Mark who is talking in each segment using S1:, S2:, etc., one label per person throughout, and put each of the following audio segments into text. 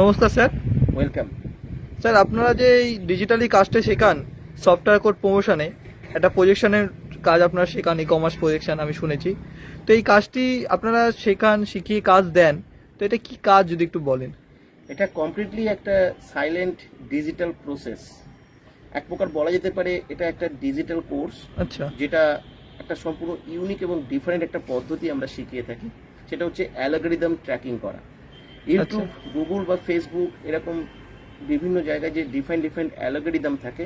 S1: নমস্কার sir.
S2: Welcome
S1: sir আপনারা যে এই ডিজিটালি কাজটা শেখান সফটওয়্যার কোড প্রমোশনে একটা প্রজেকশনের কাজ আপনারা শেখান ই কমার্স প্রজেকশন আমি শুনেছি। তো এই কাজটি আপনারা শেখান শিখিয়ে কাজ দেন তো এটা কি কাজ যদি একটু বলেন?
S2: এটা কমপ্লিটলি একটা সাইলেন্ট ডিজিটাল প্রসেস এক প্রকার বলা যেতে পারে এটা একটা ডিজিটাল কোর্স
S1: আচ্ছা।
S2: যেটা একটা সম্পূর্ণ ইউনিক এবং ডিফারেন্ট একটা পদ্ধতি আমরা শিখিয়ে থাকি। সেটা হচ্ছে অ্যালগোরিদম ট্র্যাকিং করা। ইউটিউব, গুগল বা ফেসবুক এরকম বিভিন্ন জায়গায় যে ডিফারেন্ট ডিফারেন্ট অ্যালগোরিদম থাকে,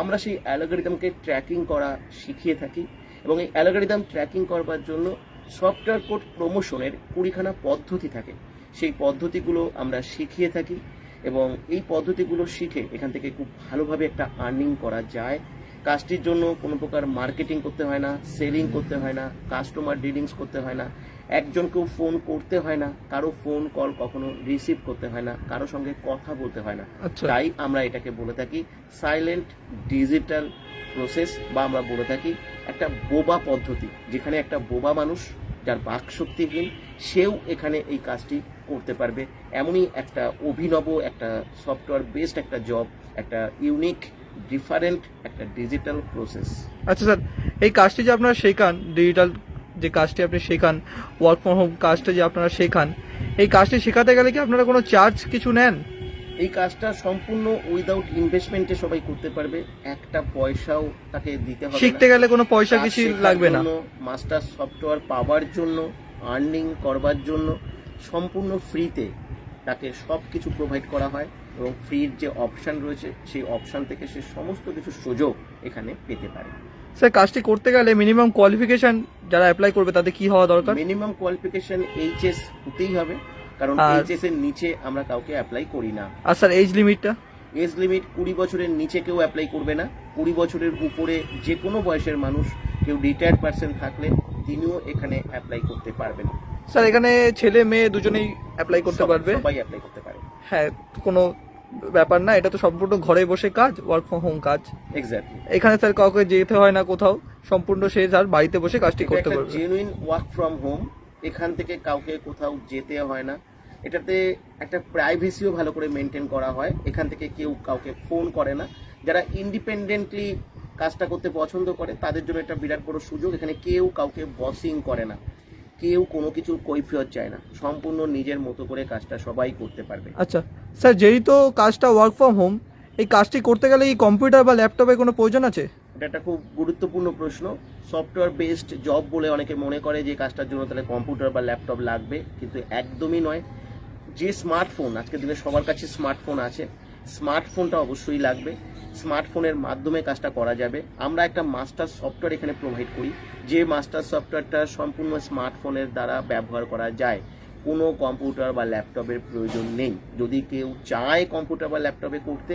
S2: আমরা সেই অ্যালগোরিদমকে ট্র্যাকিং করা শিখিয়ে থাকি এবং এই অ্যালগোরিদম ট্র্যাকিং করবার জন্য সফটওয়্যার কোড প্রমোশনের কুড়িখানা পদ্ধতি থাকে। সেই পদ্ধতিগুলো আমরা শিখিয়ে থাকি এবং এই পদ্ধতিগুলো শিখে এখান থেকে খুব ভালোভাবে একটা আর্নিং করা যায়। কাজটির জন্য কোনো প্রকার মার্কেটিং করতে হয় না সেলিং করতে হয় না কাস্টমার ডিলিংস করতে হয় না। একজনকেও ফোন করতে হয় না কারও ফোন কল কখনো রিসিভ করতে হয় না কারও সঙ্গে কথা বলতে হয় না।
S1: আচ্ছা।
S2: তাই আমরা এটাকে বলে থাকি সাইলেন্ট ডিজিটাল প্রসেস বা আমরা বলে থাকি একটা বোবা পদ্ধতি যেখানে একটা বোবা মানুষ যার বাক শক্তিহীন সেও এখানে এই কাজটি করতে পারবে। এমনই একটা অভিনব একটা সফটওয়্যার বেসড একটা জব একটা ইউনিক ডিফারেন্ট একটা ডিজিটাল প্রসেস
S1: আচ্ছা স্যার এই কাজটি যে আপনারা শেখান ডিজিটাল যে কাজটি আপনি শেখান ওয়ার্ক ফ্রম হোম কাজটা যে আপনারা শেখান এই কাজটি শেখাতে গেলে কি আপনারা কোনো চার্জ কিছু নেন?
S2: এই কাজটা সম্পূর্ণ উইদাউট ইনভেস্টমেন্টে সবাই করতে পারবে একটা পয়সাও তাকে দিতে হবে
S1: শিখতে গেলে কোনো পয়সা কিছু লাগবে না।
S2: মাস্টার সফটওয়্যার পাওয়ার জন্য আর্নিং করবার জন্য সম্পূর্ণ ফ্রিতে তাকে সব কিছু প্রোভাইড করা হয় এবং ফ্রির যে অপশান রয়েছে সেই অপশান থেকে সে সমস্ত কিছু সুযোগ এখানে পেতে পারে।
S1: স্যার কাজটি করতে গেলে মিনিমাম কোয়ালিফিকেশন যারা অ্যাপ্লাই করবে তাদের কি হওয়া দরকার?
S2: মিনিমাম কোয়ালিফিকেশন এইচএস হতেই হবে কারণ
S1: আর-
S2: এইচএস এর নিচে আমরা কাউকে অ্যাপ্লাই করি না।
S1: আর স্যার এজ লিমিটটা
S2: এজ লিমিট কুড়ি বছরের নিচে কেউ অ্যাপ্লাই করবে না। কুড়ি বছরের উপরে যে কোনো বয়সের মানুষ কেউ রিটায়ার্ড পার্সন থাকলে তিনিও এখানে অ্যাপ্লাই করতে পারবেন।
S1: স্যার এখানে ছেলে মেয়ে দুজনেই অ্যাপ্লাই করতে
S2: সব-
S1: পারবে?
S2: সবাই অ্যাপ্লাই করতে পারে।
S1: হ্যাঁ কোনো ব্যাপার না এটা তো সম্পূর্ণ ঘরে বসে কাজ ওয়ার্ক ফ্রম হোম কাজ।
S2: এক্স্যাক্টলি
S1: এখানে স্যার কাউকে যেতে হয় না কোথাও সম্পূর্ণ সে স্যার বাড়িতে বসে কাজটি করতে পারবে।
S2: জেনুইন ওয়ার্ক ফ্রম হোম এখান থেকে কাউকে কোথাও যেতে হয় না। এটাতে একটা প্রাইভেসিও ভালো করে মেনটেন করা হয়। এখান থেকে কেউ কাউকে ফোন করে না। যারা ইন্ডিপেন্ডেন্টলি কাজটা করতে পছন্দ করে তাদের জন্য একটা বিরাট বড় সুযোগ। এখানে কেউ কাউকে বসিং করে না। কেউ কোনো কিছু কৈফিয়ত চায় না। সম্পূর্ণ নিজের মতো করে কাজটা সবাই করতে পারবে।
S1: আচ্ছা স্যার যেহেতু কাজটা ওয়ার্ক ফ্রম হোম এই কাজটি করতে গেলে এই কম্পিউটার বা ল্যাপটপের কোনো প্রয়োজন আছে?
S2: এটা একটা খুব গুরুত্বপূর্ণ প্রশ্ন। সফটওয়্যার বেসড জব বলে অনেকে মনে করে যে কাজটার জন্য তাহলে কম্পিউটার বা ল্যাপটপ লাগবে। কিন্তু একদমই নয়। যে স্মার্টফোন আজকের দিনে সবার কাছে স্মার্টফোন আছে। স্মার্টফোনটা অবশ্যই লাগবে। স্মার্টফোনের মাধ্যমে কাজটা করা যাবে। আমরা একটা মাস্টার সফটওয়্যার এখানে প্রোভাইড করি যে মাস্টার সফটওয়্যারটা সম্পূর্ণ স্মার্টফোনের দ্বারা ব্যবহার করা যায়। কোনো কম্পিউটার বা ল্যাপটপের প্রয়োজন নেই। যদি কেউ চায় কম্পিউটার বা ল্যাপটপে করতে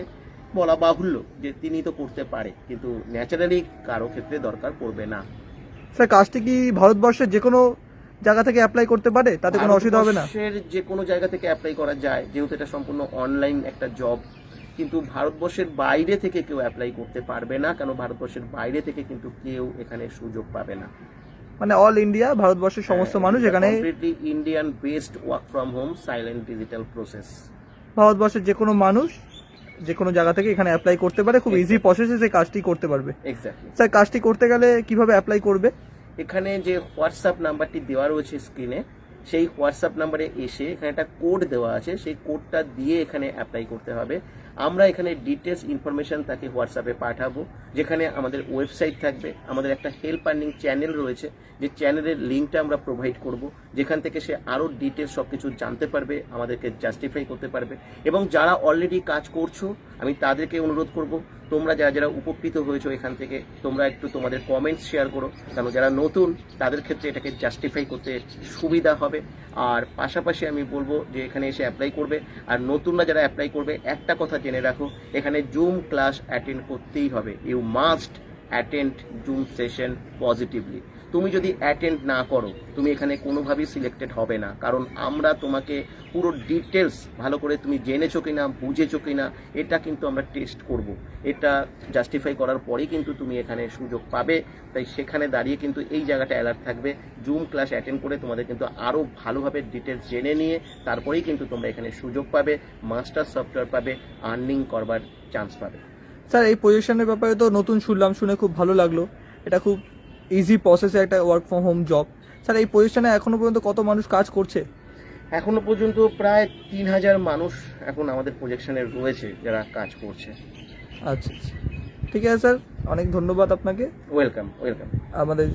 S2: বলা বাহুল্য যে তিনি তো করতে পারে কিন্তু ন্যাচারালি কারও ক্ষেত্রে দরকার পড়বে না।
S1: স্যার কাজটি কি ভারতবর্ষের যে কোনো জায়গা থেকে অ্যাপ্লাই করতে পারে? তাতে কোনো অসুবিধা হবে না?
S2: যে কোনো জায়গা থেকে অ্যাপ্লাই করা যায় যেহেতু এটা সম্পূর্ণ অনলাইন একটা জব কিন্তু ভারতবর্ষের বাইরে থেকে কেউ অ্যাপ্লাই করতে পারবে না কেন ভারতবর্ষের বাইরে থেকে কিন্তু কেউ এখানে সুযোগ পাবে না।
S1: মানে অল ইন্ডিয়া ভারতবর্ষের সমস্ত মানুষ এখানে
S2: completely Indian based work from home silent digital process
S1: ভারতবর্ষের যে কোনো মানুষ যে কোনো জায়গা থেকে এখানে অ্যাপ্লাই করতে পারে খুব ইজি প্রসেসে সেই কাজটি করতে পারবে।
S2: এক্স্যাক্টলি
S1: স্যার কাজটি করতে গেলে কীভাবে অ্যাপ্লাই করবে?
S2: এখানে যে হোয়াটসঅ্যাপ নাম্বারটি দেওয়া রয়েছে স্ক্রিনে সেই হোয়াটসঅ্যাপ নাম্বারে এসে এখানে একটা কোড দেওয়া আছে সেই কোডটা দিয়ে এখানে অ্যাপ্লাই করতে হবে। আমরা এখানে ডিটেলস ইনফরমেশন তাকে হোয়াটসঅ্যাপে পাঠাবো, যেখানে আমাদের ওয়েবসাইট থাকবে, আমাদের একটা হেল্প আর্নিং চ্যানেল রয়েছে, যে চ্যানেলের লিঙ্কটা আমরা প্রোভাইড করব, যেখান থেকে সে আরও ডিটেলস সব কিছু জানতে পারবে, আমাদেরকে জাস্টিফাই করতে পারবে, এবং যারা অলরেডি কাজ করছ আমি তাদেরকে অনুরোধ করব, তোমরা যারা যারা উপকৃত হয়েছো এখান থেকে, তোমরা একটু তোমাদের কমেন্টস শেয়ার করো কারণ যারা নতুন, তাদের ক্ষেত্রে এটাকে জাস্টিফাই করতে সুবিধা হবে। আর পাশাপাশি আমি বলব যে এখানে এসে অ্যাপ্লাই করবে, আর নতুনরা যারা অ্যাপ্লাই করবে, একটা কথা জেনে রাখো, এখানে জুম ক্লাস অ্যাটেন্ড করতেই হবে। You must attend zoom session positively তুমি যদি অ্যাটেন্ড না করো, তুমি এখানে কোনোভাবেই সিলেক্টেড হবে না। কারণ আমরা তোমাকে পুরো ডিটেলস ভালো করে তুমি জেনেছো কি না বুঝেছ কি না এটা কিন্তু আমরা টেস্ট করব। এটা জাস্টিফাই করার পরেই কিন্তু তুমি এখানে সুযোগ পাবে। তাই সেখানে দাঁড়িয়ে কিন্তু এই জায়গাটা অ্যালার্ট থাকবে। জুম ক্লাস অ্যাটেন্ড করে তোমাদের কিন্তু আরও ভালোভাবে ডিটেলস জেনে নিয়ে তারপরেই কিন্তু তোমরা এখানে সুযোগ পাবে মাস্টার সফটওয়্যার পাবে আর্নিং করবার চান্স পাবে।
S1: স্যার এই পজিশনের ব্যাপারে তো নতুন শুনলাম শুনে খুব ভালো লাগল। এটা খুব ইজি প্রসেসে একটা work from home job sir এই পজিশনে এখনও পর্যন্ত কত মানুষ কাজ করছে?
S2: এখনও পর্যন্ত প্রায় তিন হাজার মানুষ এখন আমাদের প্রজেকশনে রয়েছে যারা কাজ করছে।
S1: আচ্ছা আচ্ছা। ঠিক আছে স্যার। অনেক ধন্যবাদ আপনাকে।
S2: ওয়েলকাম ওয়েলকাম
S1: আমাদের